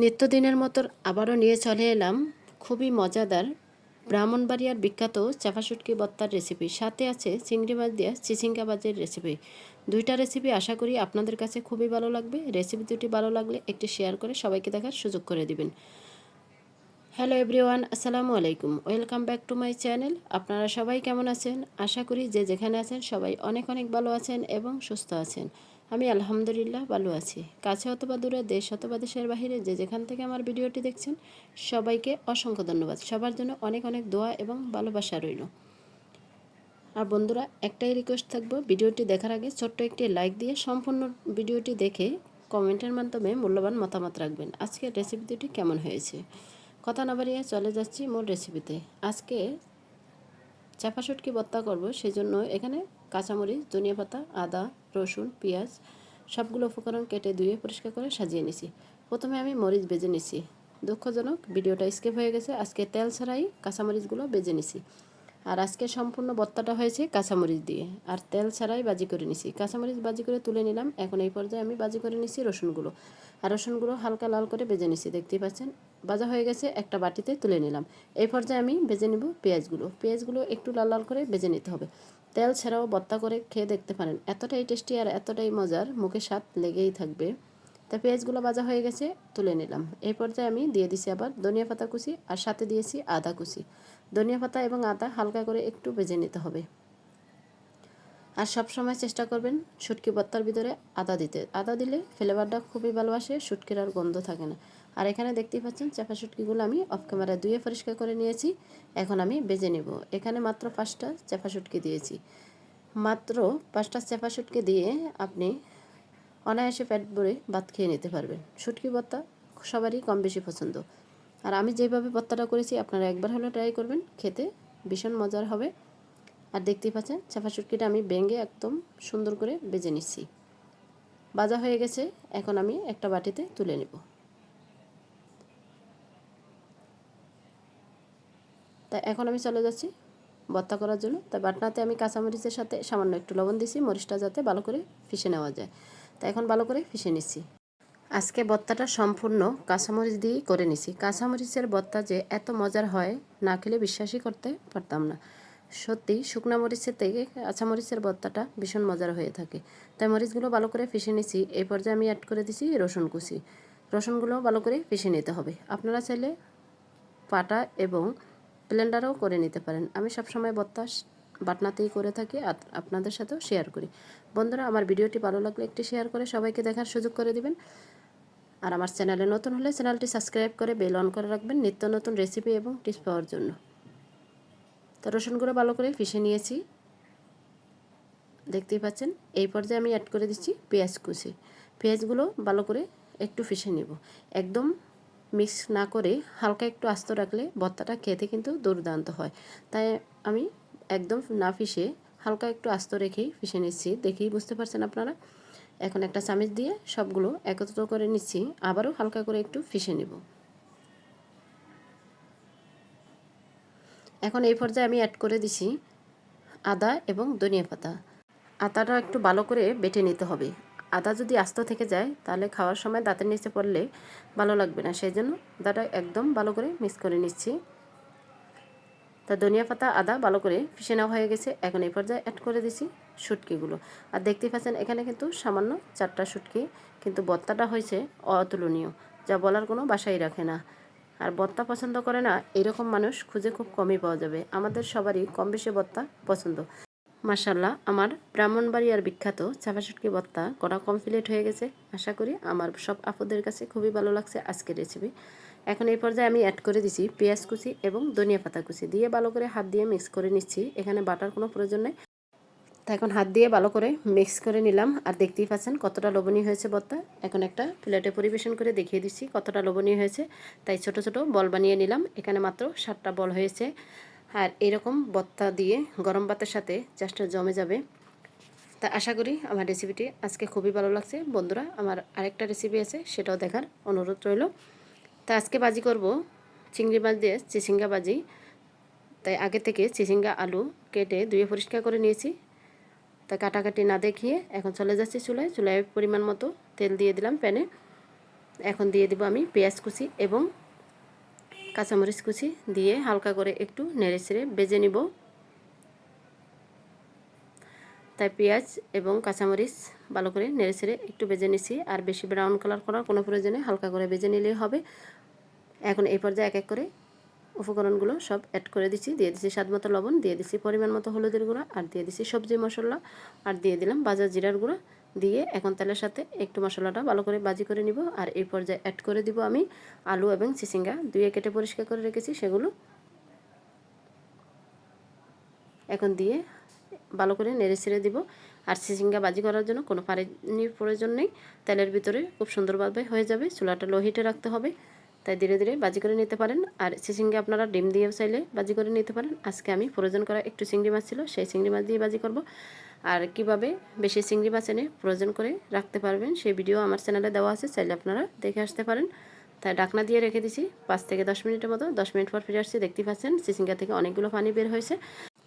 নিত্যদিনের মতো আবারও নিয়ে চলে এলাম। খুবই মজাদার ব্রাহ্মণবাড়িয়ার বিখ্যাত চাপা শুটকি বত্তার রেসিপি সাথে আছে চিংড়ি মাছ দিয়ে চিচিঙ্গা বাজের রেসিপি দুইটা রেসিপি আশা করি আপনাদের কাছে খুবই ভালো লাগবে। রেসিপি দুটি ভালো লাগলে একটি শেয়ার করে সবাইকে দেখার সুযোগ করে দিবেন। হ্যালো এভরিওয়ান আসসালামু আলাইকুম। Welcome back to my channel আপনারা সবাই কেমন আছেন? আশা করি যে যেখানে আছেন সবাই অনেক অনেক ভালো আছেন এবং সুস্থ আছেন। আমি আলহামদুলিল্লাহ ভালো আছি। কাছে অথবা দূরে, দেশ অথবা দেশের বাহিরে, যে যেখান থেকে আমার ভিডিওটি দেখছেন, সবাইকে অসংখ্য ধন্যবাদ। সবার জন্য অনেক অনেক দোয়া এবং ভালোবাসা রইল। আর বন্ধুরা, একটাই রিকোয়েস্ট থাকব, ভিডিওটি দেখার আগে ছোট্ট একটি লাইক দিয়ে সম্পূর্ণ ভিডিওটি দেখে কমেন্টের মাধ্যমে মূল্যবান মতামত রাখবেন। আজকের রেসিপি দুটি কেমন হয়েছে? কথা না বাড়িয়ে চলে যাচ্ছি মূল রেসিপিতে আজকে চাপা শুটকি ভর্তা করব, সেজন্য এখানে কাঁচামরিচ, ধনিয়া পাতা, আদা রসুন, পেঁয়াজ, সবগুলো উপকরণ কেটে ধুয়ে পরিষ্কার করে সাজিয়ে নিছি। প্রথমে আমি মরিচ বেজে নিছি। দুঃখজনক, ভিডিওটা স্কেপ হয়ে গেছে। আজকে তেল ছাড়াই কাঁচামরিচগুলো বেজে নিছি। আর আজকে সম্পূর্ণ বত্তাটা হয়েছে কাঁচামরিচ দিয়ে। আর তেল ছাড়াই বাজি করে নিছি। কাঁচামরিচ বাজি করে তুলে নিলাম। এখন এই পর্যায়ে আমি বাজি করে নিছি রসুনগুলো। আর রসুনগুলো হালকা লাল করে বেজে নিছি, দেখতেই পাচ্ছেন? বাজা হয়ে গেছে, একটা বাটিতে তুলে নিলাম। এই পর্যায়ে আমি বেজে নিব পেঁয়াজগুলো। পেঁয়াজগুলো একটু লাল লাল করে বেজে নিতে হবে। তেল ছাড়াও বত্তা করে খেয়ে দেখতে পারেন। এতটাই টেস্টি আর এতটাই মজার, মুখে স্বাদ লেগেই থাকবে। তা পেঁয়াজগুলো ভাজা হয়ে গেছে, তুলে নিলাম। এই পর্যায়ে আমি দিয়ে দিছি আবার ধনিয়া পাতা কুচি আর সাথে দিয়েছি আদা কুচি। ধনিয়া পাতা এবং আদা হালকা করে একটু ভেজে নিতে হবে। আর সব সময় চেষ্টা করবেন শুটকি বত্তার ভিতরে আদা দিতে। আদা দিলে ফ্লেভারটা খুবই ভালো আসে, শুটকির আর গন্ধ থাকে না। আর এখানে দেখতেই পাচ্ছেন চাপা শুটকিগুলো আমি অফ ক্যামেরায় ধুয়ে পরিষ্কার করে নিয়েছি। এখন আমি বেজে নেব। এখানে মাত্র পাঁচটা চাপা শুটকি দিয়েছি। মাত্র পাঁচটা চাপা শুটকি দিয়ে আপনি অনায়াসে পেট ভরে ভাত খেয়ে নিতে পারবেন। শুটকি ভর্তা সবারই কম বেশি পছন্দ। আর আমি যেভাবে ভর্তাটা করেছি, আপনারা একবার হলে ট্রাই করবেন। খেতে ভীষণ মজার হবে। আর দেখতেই পাচ্ছেন চাপা শুটকিটা আমি ভেঙে একদম সুন্দর করে বেজে নিচ্ছি। বাজা হয়ে গেছে। এখন আমি একটা বাটিতে তুলে নেব। তা এখন আমি চলে যাচ্ছি ভর্তা করার জন্য। তা বাটনাতে আমি কাঁচামরিচের সাথে সামান্য একটু লবণ দিছি মরিচটা যাতে ভালো করে ফিশে নেওয়া যায়। তা এখন ভালো করে ফিশে নিচ্ছি। আজকে ভর্তাটা সম্পূর্ণ কাঁচামরিচ দিয়েই করে নিছি। কাঁচামরিচের ভর্তা যে এত মজার হয়, না খেলে বিশ্বাসই করতে পারতাম না। সত্যি, শুকনা মরিচের থেকে কাঁচামরিচের ভর্তাটা ভীষণ মজার হয়ে থাকে। তাই মরিচগুলো ভালো করে ফিশে নিছি এই পর্যায়ে আমি অ্যাড করে দিছি রসুন কুচি। রসুনগুলো ভালো করে ফিশে নিতে হবে। আপনারা চাইলে পাটা এবং ব্লেন্ডারও করে নিতে পারেন। আমি সবসময় বত্তাস বাটনাতেই করে থাকি আর আপনাদের সাথেও শেয়ার করি। বন্ধুরা, আমার ভিডিওটি ভালো লাগলে একটি শেয়ার করে সবাইকে দেখার সুযোগ করে দিবেন। আর আমার চ্যানেলে নতুন হলে চ্যানেলটি সাবস্ক্রাইব করে বেল অন করে রাখবেন নিত্য নতুন রেসিপি এবং টিপস পাওয়ার জন্য। তো রসুনগুলো ভালো করে পিষে নিয়েছি। দেখতেই পাচ্ছেন, এই পর্যায়ে আমি অ্যাড করে দিচ্ছি পেঁয়াজ কুচি। পেঁয়াজগুলো ভালো করে একটু পিষে নেব। একদম মিক্স না করে হালকা একটু আস্ত রাখলে ভর্তাটা খেতে কিন্তু দুর্দান্ত হয়। তাই আমি একদম না পিষে হালকা একটু আস্ত রেখেই পিষে নিচ্ছি। দেখেই বুঝতে পারছেন আপনারা? এখন একটা চামচ দিয়ে সবগুলো একত্র করে নিচ্ছি। আবারও হালকা করে একটু পিষে নেব। এখন এই পর্যায়ে আমি অ্যাড করে দিছি আদা এবং ধনিয়া পাতা। আতাটা একটু ভালো করে বেটে নিতে হবে। আদা যদি আস্ত থেকে যায়, তাহলে খাওয়ার সময় দাঁতের নিচে পড়লে ভালো লাগবে না। সেই জন্য আদাটা একদম ভালো করে মিক্স করে নিচ্ছি। তা ধনিয়া পাতা, আদা ভালো করে পিষে নেওয়া হয়ে গেছে। এখন এই পর্যায়ে অ্যাড করে দিছি শুটকিগুলো। আর দেখতেই পাচ্ছেন, এখানে কিন্তু সামান্য চারটা শুটকি, কিন্তু বত্তাটা হয়েছে অতুলনীয়, যা বলার কোনো বাসাই রাখে না। আর বত্তা পছন্দ করে না, এরকম মানুষ খুঁজে খুব কমই পাওয়া যাবে। আমাদের সবারই কম বেশি বত্তা পছন্দ। মাসাল্লাহ আমার ব্রাহ্মণবাড়িয়ার বিখ্যাত চাপা শুটকি বত্তা করা কমপ্লিট হয়ে গেছে। আশা করি আমার সব আপুদের কাছে খুবই ভালো লাগছে আজকের রেসিপি এখন এই পর্যায়ে আমি অ্যাড করে দিছি পেঁয়াজ কুচি এবং ধনিয়া পাতা কুচি। দিয়ে ভালো করে হাত দিয়ে মিক্স করে নিচ্ছি, এখানে বাটার কোনো প্রয়োজন নেই। তো এখন হাত দিয়ে ভালো করে মিক্স করে নিলাম আর দেখতেই পাচ্ছেন কতটা লবণীয় হয়েছে বত্তা। এখন একটা প্লেটে পরিবেশন করে দেখিয়ে দিচ্ছি কতটা লবণীয় হয়েছে। তাই ছোট ছোট বল বানিয়ে নিলাম, এখানে মাত্র সাতটা বল হয়েছে। আর এরকম বত্তা দিয়ে গরম ভাতের সাথে চাষটা জমে যাবে। তা আশা করি আমার রেসিপিটি আজকে খুবই ভালো লাগছে। বন্ধুরা, আমার আরেকটা রেসিপি আছে, সেটাও দেখার অনুরোধ রইল। তা আজকে বাজি করব চিংড়ি মাছ দিয়ে চিচিঙ্গা বাজি তাই আগে থেকে চিচিঙ্গা আলু কেটে ধুয়ে পরিষ্কার করে নিয়েছি। তা কাটাকাটি না দেখিয়ে এখন চলে যাচ্ছি চুলায়। চুলায় পরিমাণ মতো তেল দিয়ে দিলাম প্যানে। এখন দিয়ে দিব আমি পেঁয়াজ কুচি এবং কাঁচামরিচ কুচি দিয়ে হালকা করে একটু নেড়ে ছেড়ে বেজে নিব। তাই পেঁয়াজ এবং কাঁচামরিচ ভালো করে নেড়ে ছেড়ে একটু বেজে নিছি। আর বেশি ব্রাউন কালার করার কোনো প্রয়োজনে হালকা করে বেজে নিলেই হবে। এখন এই পর্যায়ে এক এক করে উপকরণগুলো সব অ্যাড করে দিচ্ছি দিয়ে দিচ্ছি স্বাদ মতো লবণ, দিয়ে দিচ্ছি পরিমাণ মতো হলুদের গুঁড়া, আর দিয়ে দিচ্ছি সবজি মশলা, আর দিয়ে দিলাম বাজার জিরার গুঁড়া। দিয়ে এখন তেলের সাথে একটু মশলাটা ভালো করে বাজি করে নিব। আর এই পর্যায়ে অ্যাড করে দিব আমি আলু এবং চিচিঙ্গা দুয়ে কেটে পরিষ্কার করে রেখেছি সেগুলো। এখন দিয়ে ভালো করে নেড়ে ছেড়ে দিব। আর চিচিঙ্গা বাজি করার জন্য কোনো পানির প্রয়োজন নেই। তেলের ভিতরে খুব সুন্দরভাবে হয়ে যাবে। চুলাটা লো হিটে রাখতে হবে। তাই ধীরে ধীরে বাজি করে নিতে পারেন। আর চিচিঙ্গা আপনারা ডিম দিয়ে চাইলে বাজি করে নিতে পারেন। আজকে আমি প্রয়োজন করা একটু চিংড়ি মাছ ছিল, সেই চিংড়ি মাছ দিয়ে বাজি করব। আর কীভাবে বেশি চিংড়ি মাছ এনে প্রয়োজন করে রাখতে পারবেন, সেই ভিডিও আমার চ্যানেলে দেওয়া আছে, চাইলে আপনারা দেখে আসতে পারেন। তাই ডাকনা দিয়ে রেখে দিছি, পাঁচ থেকে দশ মিনিটের মতো, দশ মিনিট পর ফিরে আসছি, দেখতে পাচ্ছেন চিচিঙ্গা থেকে অনেকগুলো পানি বের হয়েছে।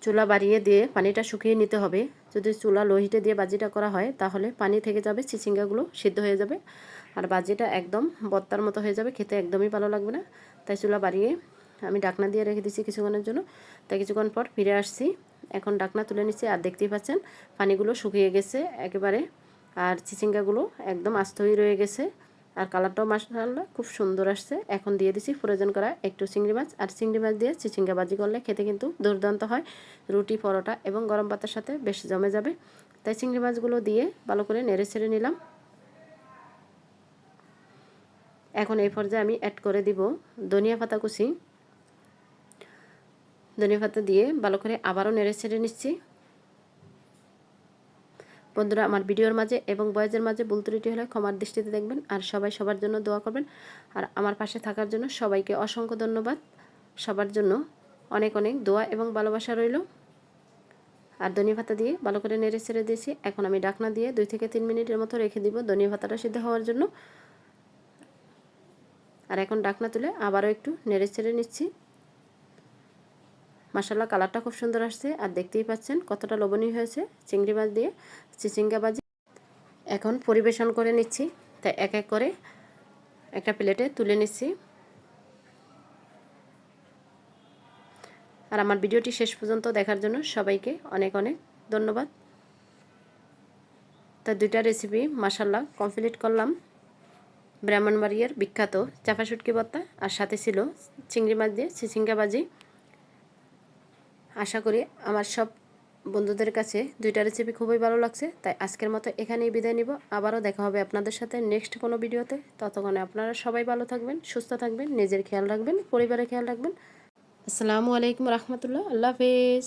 চুলা বাড়িয়ে দিয়ে পানিটা শুকিয়ে নিতে হবে। যদি চুলা লোহিটে দিয়ে বাজিটা করা হয়, তাহলে পানি থেকে যাবে চিচিঙ্গাগুলো সিদ্ধ হয়ে যাবে। আর বাজিটা একদম বত্তার মতো হয়ে যাবে, খেতে একদমই ভালো লাগবে না। তাই চুলা বাড়িয়ে আমি ডাকনা দিয়ে রেখে দিচ্ছি কিছুক্ষণের জন্য। তাই কিছুক্ষণ পর ফিরে আসছি। এখন ডাকনা তুলে নিচ্ছি, আর দেখতেই পাচ্ছেন, পানিগুলো শুকিয়ে গেছে একেবারে, আর চিচিঙ্গাগুলো একদম আস্তই রয়ে গেছে, আর কালারটাও মাসাল্লাহ খুব সুন্দর আসছে। এখন দিয়ে দিছি প্রয়োজন করা একটু চিংড়ি মাছ, আর চিংড়ি মাছ দিয়ে চিচিঙ্গা বাজি করলে খেতে কিন্তু দুর্দান্ত হয়, রুটি, পরোটা এবং গরম পাতার সাথে বেশ জমে যাবে। তাই চিংড়ি মাছগুলো দিয়ে ভালো করে নেড়ে ছেড়ে নিলাম। এখন এই পর্যায়ে আমি অ্যাড করে দিব ধনিয়া পাতা কুচি ধনিয়া পাতা দিয়ে ভালো করে আবারও নেড়ে ছেড়ে নিচ্ছি। বন্ধুরা, আমার ভিডিওর মাঝে এবং বয়েজের মাঝে ভুল ত্রুটি হলে ক্ষমার দৃষ্টিতে দেখবেন আর সবাই সবার জন্য দোয়া করবেন। আর আমার পাশে থাকার জন্য সবাইকে অসংখ্য ধন্যবাদ। সবার জন্য অনেক অনেক দোয়া এবং ভালোবাসা রইল। আর ধনিয়া পাতা দিয়ে ভালো করে নেড়ে ছেড়ে দিয়েছি। এখন আমি ডাকনা দিয়ে দুই থেকে তিন মিনিটের মতো রেখে দিব ধনিয়া পাতাটা সিদ্ধ হওয়ার জন্য। আর এখন ডাকনা তুলে আবারও একটু নেড়ে ছেড়ে নিচ্ছি। মাসাল্লা কালারটা খুব সুন্দর আসছে। আর দেখতেই পাচ্ছেন কতটা লবণীয় হয়েছে চিংড়ি মাছ দিয়ে, চিচিঙ্গা বাজি এখন পরিবেশন করে নিচ্ছি। তাই এক এক করে একটা প্লেটে তুলে নিচ্ছি। আর আমার ভিডিওটি শেষ পর্যন্ত দেখার জন্য সবাইকে অনেক অনেক ধন্যবাদ। তা দুইটা রেসিপি মাসাল্লাহ কমপ্লিট করলাম। ব্রাহ্মণবাড়িয়ার বিখ্যাত চাপা শুটকি ভর্তা, আর সাথে ছিল চিংড়ি মাছ দিয়ে চিচিঙ্গা বাজি আশা করি আমার সব বন্ধুদের কাছে দুইটা রেসিপি খুবই ভালো লাগছে। তাই আজকের মতো এখানেই বিদায় নিব। আবারও দেখা হবে আপনাদের সাথে নেক্সট কোনো ভিডিওতে। ততক্ষণে আপনারা সবাই ভালো থাকবেন, সুস্থ থাকবেন, নিজের খেয়াল রাখবেন, পরিবারের খেয়াল রাখবেন। আসসালামু আলাইকুম রহমতুল্লাহ। আল্লাহ হাফেজ।